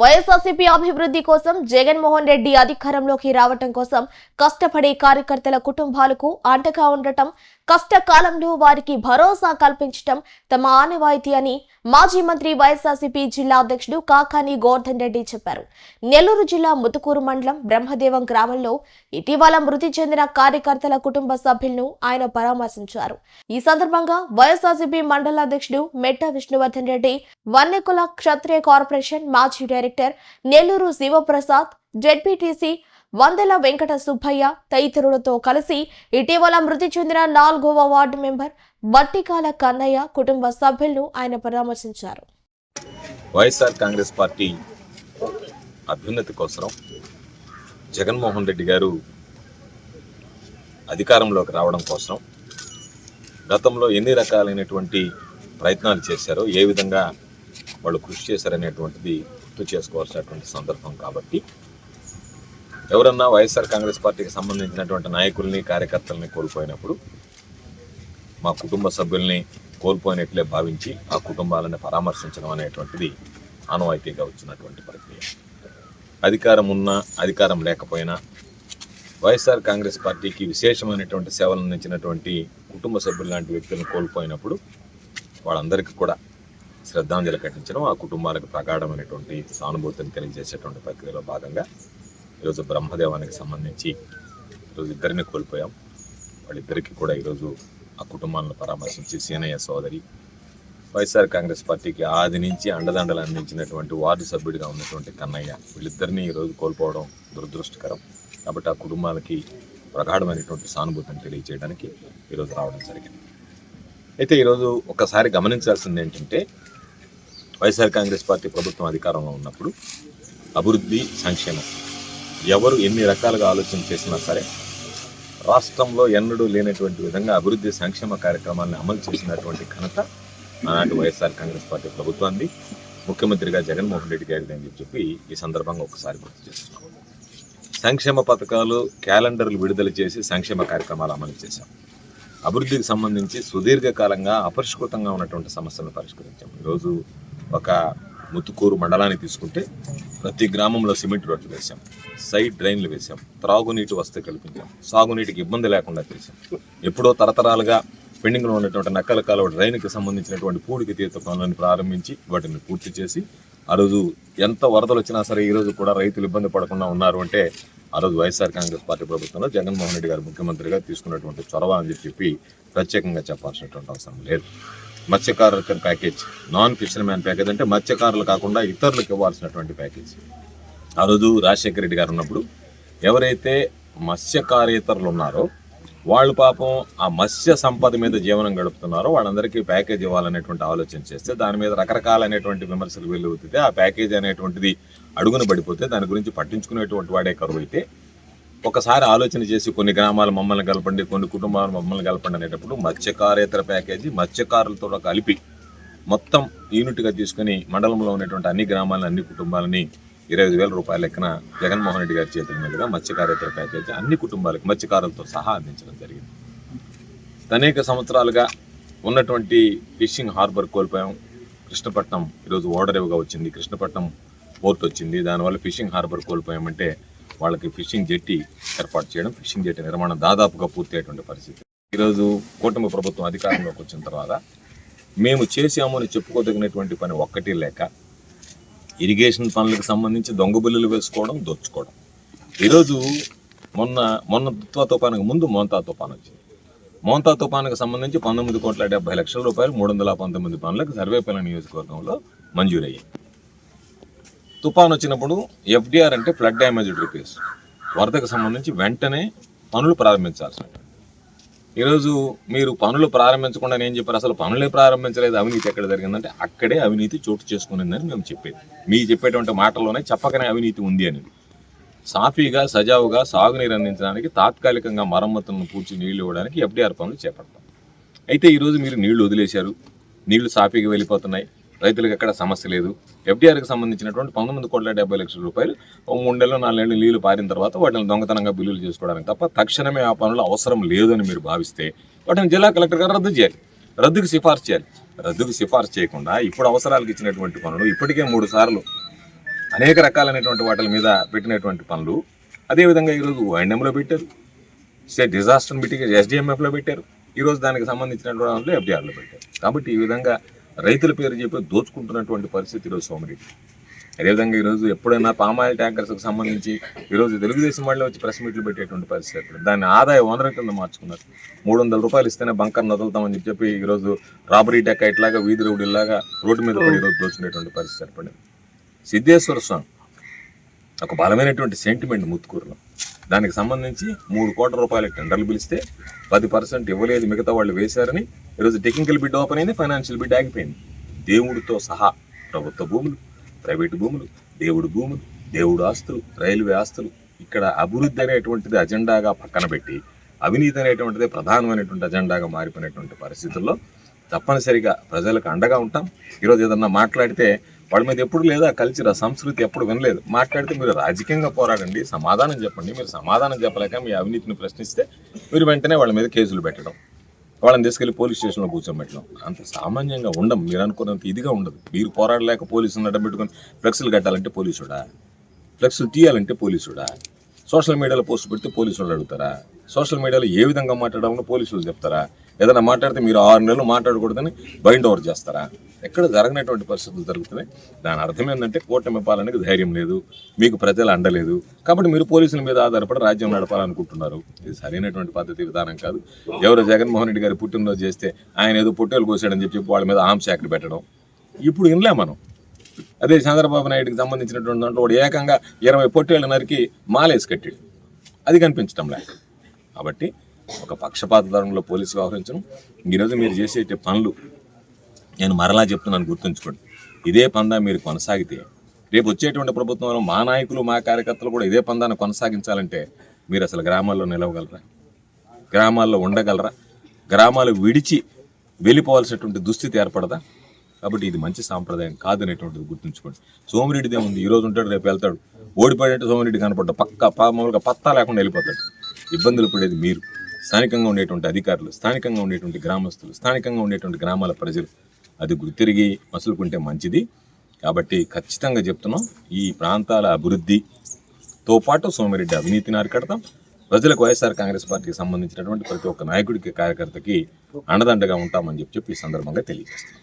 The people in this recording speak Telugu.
వైఎస్ఆర్సీపీ అభివృద్ధి కోసం జగన్మోహన్ రెడ్డి అధికారంలోకి రావటం కోసం కష్టపడే కార్యకర్తల కుటుంబాలకు అండగా ఉండటం కష్టకాలంలో వారికి భరోసా కల్పించటం తమ ఆనవాయితీ అని మాజీ మంత్రి వైఎస్ఆర్సీపీ జిల్లా అధ్యక్షుడు కాకాని గోవర్ధన్ రెడ్డి చెప్పారు. నెల్లూరు జిల్లా ముతుకూరు మండలం బ్రహ్మదేవం గ్రామంలో ఇటీవల మృతి చెందిన కార్యకర్తల కుటుంబ సభ్యులను ఆయన పరామర్శించారు. ఈ సందర్భంగా వైఎస్ఆర్సీపీ మండల అధ్యక్షుడు మెట్ట విష్ణువర్ధన్ రెడ్డి వన్నెకుల క్షత్రియ కార్పొరేషన్ మాజీ డైరెక్టర్ నెల్లూరు శివప్రసాద్ జెడ్పీటీసీ వందల వెంకట సుబ్బయ్య తదితరులతో కలిసి ఇటీవల మృతి చెందిన నాలుగవ వార్డు మెంబర్ బట్టికాల కన్నయ్య కుటుంబ సభ్యులను ఆయన పరామర్శించారు. వైఎస్ఆర్ కాంగ్రెస్ పార్టీ అభ్యున్నతి కోసం జగన్మోహన్ రెడ్డి గారు అధికారంలోకి రావడం కోసం గతంలో ఎన్ని రకాలైనటువంటి ప్రయత్నాలు చేశారో ఏ విధంగా వాళ్ళు కృషి చేశారనేటువంటిది గుర్తు చేసుకోవాల్సినటువంటి సందర్భం కాబట్టి ఎవరన్నా వైఎస్ఆర్ కాంగ్రెస్ పార్టీకి సంబంధించినటువంటి నాయకుల్ని కార్యకర్తల్ని కోల్పోయినప్పుడు మా కుటుంబ సభ్యుల్ని కోల్పోయినట్లే భావించి ఆ కుటుంబాలను పరామర్శించడం అనేటువంటిది ఆనవాయితీగా వచ్చినటువంటి ప్రక్రియ. అధికారం ఉన్నా అధికారం లేకపోయినా వైఎస్ఆర్ కాంగ్రెస్ పార్టీకి విశేషమైనటువంటి సేవలు అందించినటువంటి కుటుంబ సభ్యులు లాంటి వ్యక్తులను కోల్పోయినప్పుడు వాళ్ళందరికీ కూడా శ్రద్ధాంజలి కట్టించడం ఆ కుటుంబాలకు ప్రగాఢమైనటువంటి సానుభూతిని తెలియజేసేటువంటి ప్రక్రియలో భాగంగా ఈరోజు బ్రహ్మదేవానికి సంబంధించి ఈరోజు ఇద్దరిని కోల్పోయాం. వాళ్ళిద్దరికీ కూడా ఈరోజు ఆ కుటుంబాలను పరామర్శించి సీనయ్య సోదరి వైఎస్ఆర్ కాంగ్రెస్ పార్టీకి ఆది నుంచి అండదండలు అందించినటువంటి వార్డు సభ్యుడిగా ఉన్నటువంటి కన్నయ్య వీళ్ళిద్దరిని ఈరోజు కోల్పోవడం దురదృష్టకరం. కాబట్టి ఆ కుటుంబాలకి ప్రగాఢమైనటువంటి సానుభూతిని తెలియజేయడానికి ఈరోజు రావడం జరిగింది. అయితే ఈరోజు ఒకసారి గమనించాల్సింది ఏంటంటే వైఎస్ఆర్ కాంగ్రెస్ పార్టీ ప్రభుత్వం అధికారంలో ఉన్నప్పుడు అభివృద్ధి సంక్షేమం. ఎవరు ఎన్ని రకాలుగా ఆలోచన చేసినా సరే రాష్ట్రంలో ఎన్నడూ లేనటువంటి విధంగా అభివృద్ధి సంక్షేమ కార్యక్రమాలను అమలు చేసినటువంటి ఘనత ఆనాటి వైఎస్ఆర్ కాంగ్రెస్ పార్టీ ప్రభుత్వాన్ని ముఖ్యమంత్రిగా జగన్మోహన్ రెడ్డి గారిది అని చెప్పి ఈ సందర్భంగా ఒకసారి గుర్తు చేస్తున్నాం. సంక్షేమ పథకాలు క్యాలెండర్లు విడుదల చేసి సంక్షేమ కార్యక్రమాలు అమలు చేశాం. అభివృద్ధికి సంబంధించి సుదీర్ఘకాలంగా అపరిష్కృతంగా ఉన్నటువంటి సమస్యలను పరిష్కరించాం ఈరోజు ఒక ముత్తుకూరు మండలాన్ని తీసుకుంటే ప్రతి గ్రామంలో సిమెంట్ రోడ్లు వేశాం సైడ్ డ్రైన్లు వేశాం త్రాగునీటి వసతి కల్పించాం సాగునీటికి ఇబ్బంది లేకుండా చేశాం. ఎప్పుడో తరతరాలుగా పెండింగ్లో ఉన్నటువంటి నక్కల కాలువ డ్రైన్కి సంబంధించినటువంటి పూడికి తీత పనులను ప్రారంభించి వాటిని పూర్తి చేసి ఆ రోజు ఎంత వరదలు వచ్చినా సరే ఈరోజు కూడా రైతులు ఇబ్బంది పడకుండా ఉన్నారు అంటే ఆ రోజు వైఎస్ఆర్ కాంగ్రెస్ పార్టీ ప్రభుత్వంలో జగన్మోహన్ రెడ్డి గారు ముఖ్యమంత్రిగా తీసుకున్నటువంటి చొరవ అని చెప్పి ప్రత్యేకంగా చెప్పాల్సినటువంటి అవసరం లేదు. మత్స్యకారుల ప్యాకేజ్ నాన్ ఫిషర్మ్యాన్ ప్యాకేజ్ అంటే మత్స్యకారులు కాకుండా ఇతరులకు ఇవ్వాల్సినటువంటి ప్యాకేజ్. ఆ రోజు రాజశేఖర రెడ్డి గారు ఉన్నప్పుడు ఎవరైతే మత్స్యకారేతరులు ఉన్నారో వాళ్ళు పాపం ఆ మత్స్య సంపద మీద జీవనం గడుపుతున్నారో వాళ్ళందరికీ ప్యాకేజ్ ఇవ్వాలనేటువంటి ఆలోచన చేస్తే దాని మీద రకరకాలైనటువంటి విమర్శలు వెలువెత్తితే ఆ ప్యాకేజ్ అనేటువంటిది అడుగున పడిపోతే దాని గురించి పట్టించుకునేటువంటి వాడే కరువు అయితే ఒకసారి ఆలోచన చేసి కొన్ని గ్రామాలు మమ్మల్ని కలపండి కొన్ని కుటుంబాలు మమ్మల్ని కలపండి అనేటప్పుడు మత్స్యకారేతర ప్యాకేజీ మత్స్యకారులతో కలిపి మొత్తం యూనిట్గా తీసుకుని మండలంలో ఉన్నటువంటి అన్ని గ్రామాలను అన్ని కుటుంబాలని ఇరవై ఐదు వేల రూపాయల లెక్కన జగన్మోహన్ రెడ్డి గారి చేతుల మీదుగా మత్స్యకారేతర ప్యాకేజీ అన్ని కుటుంబాలకు మత్స్యకారులతో సహా అందించడం జరిగింది. అనేక సంవత్సరాలుగా ఉన్నటువంటి ఫిషింగ్ హార్బర్ కోల్పోయాం. కృష్ణపట్నం ఈరోజు ఓడరేవుగా వచ్చింది. కృష్ణపట్నం పోర్ట్ వచ్చింది దానివల్ల ఫిషింగ్ హార్బర్ కోల్పోయామంటే వాళ్ళకి ఫిషింగ్ జెట్టి ఏర్పాటు చేయడం ఫిషింగ్ జెట్టి నిర్మాణం దాదాపుగా పూర్తయ్యేటువంటి పరిస్థితి. ఈరోజు కూటమి ప్రభుత్వం అధికారంలోకి వచ్చిన తర్వాత మేము చేసాము అని చెప్పుకోదగినటువంటి పని ఒక్కటి లేక ఇరిగేషన్ పనులకు సంబంధించి దొంగ బిల్లులు వేసుకోవడం దోచుకోవడం. ఈరోజు మొన్న మొన్న తుత్వా తుఫానుకు ముందు మోంతా తుఫాన్ వచ్చింది. మోంతా తుఫానుకు సంబంధించి పంతొమ్మిది కోట్ల డెబ్బై లక్షల రూపాయలు మూడు వందల పంతొమ్మిది పనులకు సర్వేపల్లి నియోజకవర్గంలో మంజూరయ్యాయి. తుఫాన్ వచ్చినప్పుడు ఎఫ్డిఆర్ అంటే ఫ్లడ్ డ్యామేజ్డ్ రిపేర్స్. వరదకు సంబంధించి వెంటనే పనులు ప్రారంభించాల్సి ఈరోజు మీరు పనులు ప్రారంభించకుండా నేను చెప్పారు అసలు పనులే ప్రారంభించలేదు. అవినీతి ఎక్కడ జరిగిందంటే అక్కడే అవినీతి చోటు చేసుకునిందని మేము చెప్పేది. మీ చెప్పేటువంటి మాటల్లోనే చెప్పకనే అవినీతి ఉంది అని. సాఫీగా సజావుగా సాగునీరు అందించడానికి తాత్కాలికంగా మరమ్మతులను పూడ్చి నీళ్ళు ఇవ్వడానికి ఎఫ్డీఆర్ పనులు చేపడతాం. అయితే ఈరోజు మీరు నీళ్ళు వదిలేశారు. నీళ్ళు సాఫీగా వెళ్ళిపోతున్నాయి. రైతులకు ఎక్కడ సమస్య లేదు. ఎఫ్డీఆర్కి సంబంధించినటువంటి పంతొమ్మిది కోట్ల డెబ్బై లక్షల రూపాయలు ఓ మూడు నెలలు నీళ్ళు పారిన తర్వాత వాటిని దొంగతనంగా బిల్లులు చేసుకోవడానికి తప్ప తక్షణమే ఆ పనులు అవసరం లేదని మీరు భావిస్తే వాటిని జిల్లా కలెక్టర్ గారు రద్దు చేయాలి. రద్దుకు సిఫార్సు చేయాలి. రద్దుకు సిఫార్సు చేయకుండా ఇప్పుడు అవసరాలకు ఇచ్చినటువంటి పనులు ఇప్పటికే మూడు సార్లు అనేక రకాలైనటువంటి వాటి మీద పెట్టినటువంటి పనులు అదేవిధంగా ఈరోజు ఓఎన్ఎంలో పెట్టారు. స్టేట్ డిజాస్టర్ మిటిగేషన్ ఎస్డిఎంఎఫ్లో పెట్టారు. ఈరోజు దానికి సంబంధించినటువంటి ఎఫ్డీఆర్లో పెట్టారు. కాబట్టి ఈ విధంగా రైతుల పేరు చెప్పి దోచుకుంటున్నటువంటి పరిస్థితి ఈరోజు సోమిరెడ్డి. అదేవిధంగా ఈరోజు ఎప్పుడైనా పామాయిల్ ట్యాంకర్స్కి సంబంధించి ఈరోజు తెలుగుదేశం వాళ్ళు వచ్చి ప్రెస్ మీట్లు పెట్టేటువంటి పరిస్థితి దాన్ని ఆదాయ వనరు కింద మార్చుకున్నారు. మూడు వందల రూపాయలు ఇస్తేనే బంకర్ వదులుతామని చెప్పి ఈరోజు రాబరీ డెక్క ఇట్లాగా వీధి రౌడీలాగా రోడ్డు మీద పడి ఈరోజు దోచుకునేటువంటి పరిస్థితి ఏర్పడింది. సిద్ధేశ్వర స్వామి ఒక బలమైనటువంటి సెంటిమెంట్ ముత్తుకూరులో. దానికి సంబంధించి మూడు కోట్ల రూపాయల టెండర్లు పిలిస్తే పది పర్సెంట్ ఇవ్వలేదు మిగతా వాళ్ళు వేశారని ఈరోజు టెక్నికల్ బిడ్ ఓపెన్ అయింది ఫైనాన్షియల్ బిడ్ ఆగిపోయింది. దేవుడితో సహా ప్రభుత్వ భూములు ప్రైవేటు భూములు దేవుడు భూములు దేవుడు ఆస్తులు రైల్వే ఆస్తులు ఇక్కడ అభివృద్ధి అనేటువంటిది అజెండాగా పక్కన పెట్టి అవినీతి అనేటువంటిది ప్రధానమైనటువంటి అజెండాగా మారిపోయినటువంటి పరిస్థితుల్లో తప్పనిసరిగా ప్రజలకు అండగా ఉంటాం. ఈరోజు ఏదన్నా మాట్లాడితే వాళ్ళ మీద ఎప్పుడు లేదా కల్చర్ ఆ సంస్కృతి ఎప్పుడు వినలేదు. మాట్లాడితే మీరు రాజకీయంగా పోరాడండి సమాధానం చెప్పండి. మీరు సమాధానం చెప్పలేక మీ అవినీతిని ప్రశ్నిస్తే మీరు వెంటనే వాళ్ళ మీద కేసులు పెట్టడం వాళ్ళని తీసుకెళ్ళి పోలీస్ స్టేషన్లో కూర్చోబెట్టడం. అంత సామాన్యంగా ఉండం మీరు అనుకున్నంత ఇదిగా ఉండదు. మీరు పోరాడలేక పోలీసులు అడ్డం పెట్టుకుని ఫ్లెక్స్లు కట్టాలంటే పోలీసుడా? ఫ్లెక్స్లు తీయాలంటే పోలీసుడా? సోషల్ మీడియాలో పోస్ట్ పెడితే పోలీసులు అడుగుతారా? సోషల్ మీడియాలో ఏ విధంగా మాట్లాడాలని పోలీసులు చెప్తారా? ఏదైనా మాట్లాడితే మీరు ఆరు నెలలు మాట్లాడకూడదని బైండ్ ఓవర్ చేస్తారా? ఎక్కడ జరగనటువంటి పరిస్థితులు జరుగుతున్నాయి? దాని అర్థం ఏంటంటే కూటమి పాలనకి ధైర్యం లేదు మీకు ప్రజలు అండలేదు. కాబట్టి మీరు పోలీసుల మీద ఆధారపడి రాజ్యం నడపాలనుకుంటున్నారు. ఇది సరైనటువంటి పద్ధతి విధానం కాదు. ఎవరు జగన్మోహన్ రెడ్డి గారి పుట్టినరోజు చేస్తే ఆయన ఏదో పొట్టేలు కోసాడని చెప్పి వాళ్ళ మీద ఆంశ యాక్ట్ పెట్టడం. ఇప్పుడు వినలే మనం. అదే చంద్రబాబు నాయుడుకి సంబంధించినటువంటి దాంట్లో వాడు ఏకంగా ఇరవై పొట్టేళ్ళ నరికి మాలేసి కట్టాడు. అది కనిపించడం లేక కాబట్టి ఒక పక్షపాత ధరంలో పోలీసు వ్యవహరించడం. ఈరోజు మీరు చేసే పనులు నేను మరలా చెప్తున్నాను గుర్తుంచుకోండి. ఇదే పందా మీరు కొనసాగితే రేపు వచ్చేటువంటి ప్రభుత్వంలో మా నాయకులు మా కార్యకర్తలు కూడా ఇదే పందాన్ని కొనసాగించాలంటే మీరు అసలు గ్రామాల్లో నిలవగలరా? గ్రామాల్లో ఉండగలరా? గ్రామాలు విడిచి వెళ్ళిపోవాల్సినటువంటి దుస్థితి ఏర్పడదా? కాబట్టి ఇది మంచి సాంప్రదాయం కాదనేటువంటిది గుర్తుంచుకోండి. సోమిరెడ్డిదే ఉంది. ఈ రోజు ఉంటాడు రేపు వెళ్తాడు. ఓడిపోయినట్టు సోమిరెడ్డి కనపడ్డా పక్క మామూలుగా పత్తా లేకుండా వెళ్ళిపోతాడు. ఇబ్బందులు పడేది మీరు. స్థానికంగా ఉండేటువంటి అధికారులు స్థానికంగా ఉండేటువంటి గ్రామస్తులు స్థానికంగా ఉండేటువంటి గ్రామాల ప్రజలు అది గుర్తిరిగి మసులుకుంటే మంచిది. కాబట్టి ఖచ్చితంగా చెప్తున్నాం ఈ ప్రాంతాల అభివృద్ధితో పాటు సోమిరెడ్డి అవినీతిని అరికడతాం. ప్రజలకు వైఎస్ఆర్ కాంగ్రెస్ పార్టీకి సంబంధించినటువంటి ప్రతి ఒక్క నాయకుడికి కార్యకర్తకి అండదండగా ఉంటామని చెప్పి చెప్పి ఈ సందర్భంగా తెలియజేస్తాం